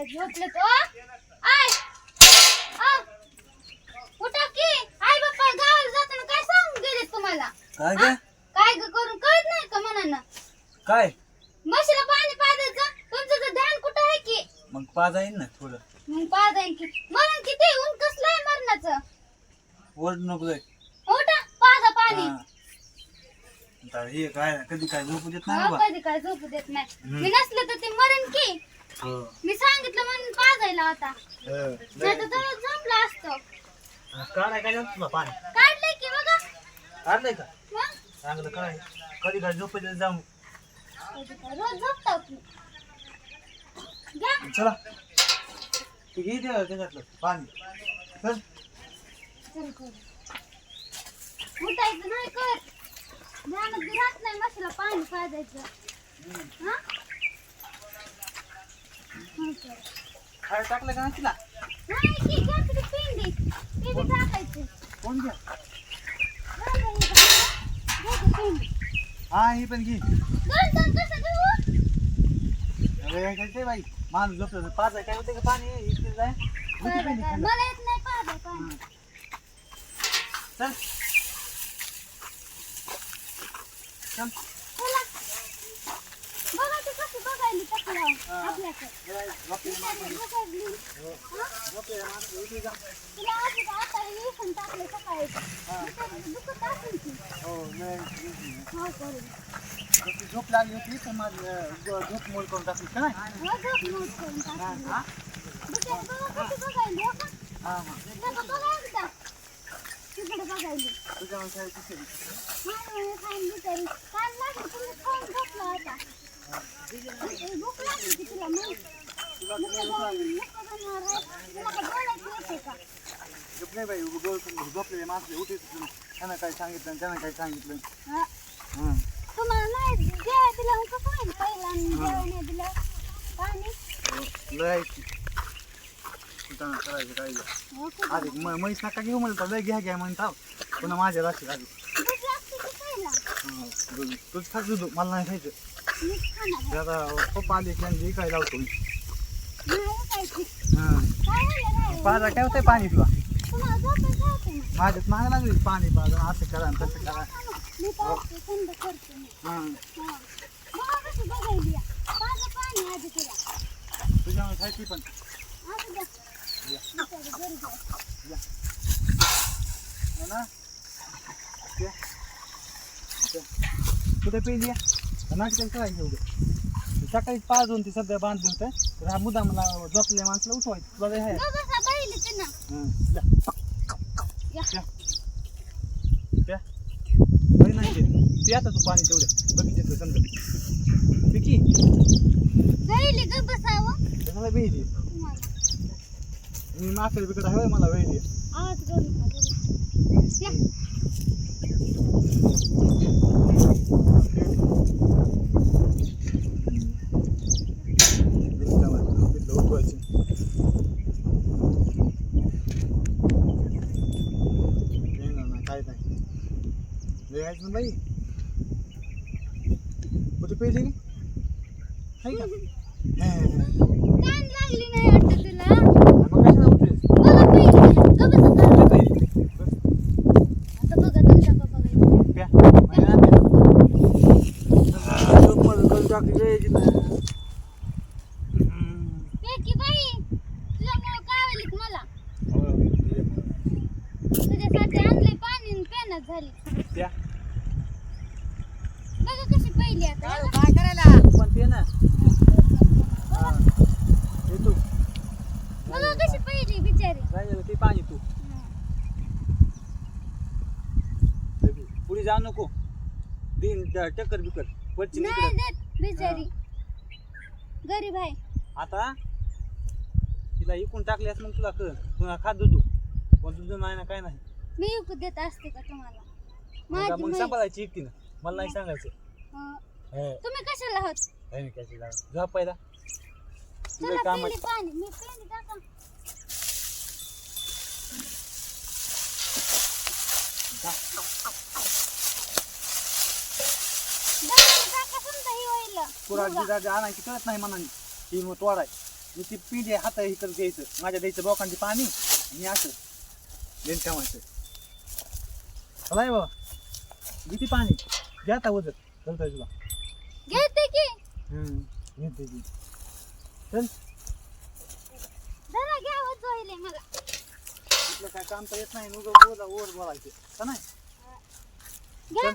काय झोपले तो. आय. आ, उठा की? आई बाप्पा गावाला जाताना काय सांगून गेले तुम्हाला? काय हा? ग? काय ग करून कळत नाही का मनानं? काय? म्हशीला पाणी पाजायचं? तुमचं तर ध्यान कुठं आहे की? मग आहे ना थोडं. मग पाजायन की. मरण किती? ऊन कसलं आहे मरणाचं? ओरड नको जाय. उठा पाजा पाणी. हा. काय कधी काय झोपू देत नाही बाबा. कधी काय झोपू देत नाही. हम्म. मी नसले तर ते मरण की. हो. मी सांगितलं म्हणून पाजायला होता. हो. नाही. तर तर झोपला असतो. काढाय काय तुला पाणी? काढलंय की बघा. काढलंय का? मग? चांगलं काय कधी काय जाऊ. कधी काय रोज झोपता की घ्या. चला. ते घे ते त्याच्यातलं पाणी. चल. चल करू. उठायचं नाही कर. ध्यानात बी राहत नाही म्हशीला पाणी पाजायचं. हा? काय टाकलं का तिला? नाही की घ्या किती पिंडी ते बी टाकायचं कोण घ्या हा ही पण घे. अरे काय बाई? माणूस झोपलं पाच आहे काय होते का पाणी? इकडे जाय. मला येत नाही पाजा पाणी. चल. झोप लागली होती तर माझी अं, झो- झोप मोड करून टाकली का नाही हो, झोप मोड करून टाकली. हा बिचारी बघा कशी बघायली, हो का? हा हा बघा, बघा एकदा. तिकडे बघायली. तुझ्या माणसाला नाही बाई उभं डोळ करून झोपलेले माणसं उठे त्यानं काय सांगितलं आणि त्यानं काय सांगितलं हा. हं. तुम्हाला नाही जेवाय दिलं पहिला नाही दिलं पाणी लय करायचं काय हो का? आधी म- म्हैस नका घेऊ म्हणलं लय घ्या घ्या म्हणता पुन्हा माझ्या राशी आधी दूध लागते की हं, दूध. तूच खा दूध मला नाही खायचं पप्पा आले की लावतो नाही काय पाजा काय होतंय पाणी तुला? माझ्यात माग लागली पाणी पाजा असं करा आणि तसं करा. तुझ्यामुळे खायची पण. हो ना? कुठे पेली नाटक करायचं एवढं सकाळीच पाच दोन ते सध्या बांधले होते तर हा मुद्दा मला झोपल्या माणसाला उठवायचं तुला आहे. हं. जा. जा. बरी नाही ते. आता तू पाणी तेवढं बघितलं समजा पिकी. मला वेळली तुम्हाला. मी माकडे बिकडे हवंय मला आवाज करू नका, बघू. या. उठवायची काय नाही लिहायचं ना बाई कुठे गे हाय का. कान लागली नाही वाटतं तुला मग कशाला उठलीस? बघा पहिली गं बसा? बस. आता बघा तुमचा पप्पा बाई. प्या. माझ्या नात्यात. आ, झोप मला करून टाकली रे जिथं. हम्म. पेकी बाई तुझ्यामुळं कावलीत मला हो, ये. तुझ्यासाठी आणलंय पाणी आणि पेनात झाली. बघा कशी पहिली आता. काय करायला? पण ते ना? हा. हे तू. बघा कशी पहिली बिचारी. राहिलेलं ते पाणी तू. पुढे जाऊ नको. दिन टक्कर बिकर पडची नाही इकडं. देत बिचारी. गरीब आहे. आता? तिला इकून टाकल्यास मग तुला कर तुला खा दूध पण तुझं नाही ना काय नाही. मी विकू देत असते का तुम्हाला? माझी मग म्हैस. सांभाळायची एकटीनं मला नाही सांगायचं. हं. हे, तुम्ही कशाला आहोत? काय नाही कशी लावा. जा पहिला. तुझं चला काम पहिली पाणी मी पेनी टाका. दगडाला टाका समजा ही होईल? पुरा बघा. जिजा आणायची कळत नाही मनाने ती मग तोडाय मी ती पिंडी हात हे करत द्यायचं माझ्या द्यायचं बोकांची पाणी आणि असं. लेन ठेवायचं. चला हे बाबा. किती पाणी घ्या आता वजन. चलतोय तुला घेते की. हम्म घेते ती चल. जरा घ्यावं जोहिले मला. तुला काय काम तर येत नाही नुग बोला ओर बोलायचं. का नाही? घ्या.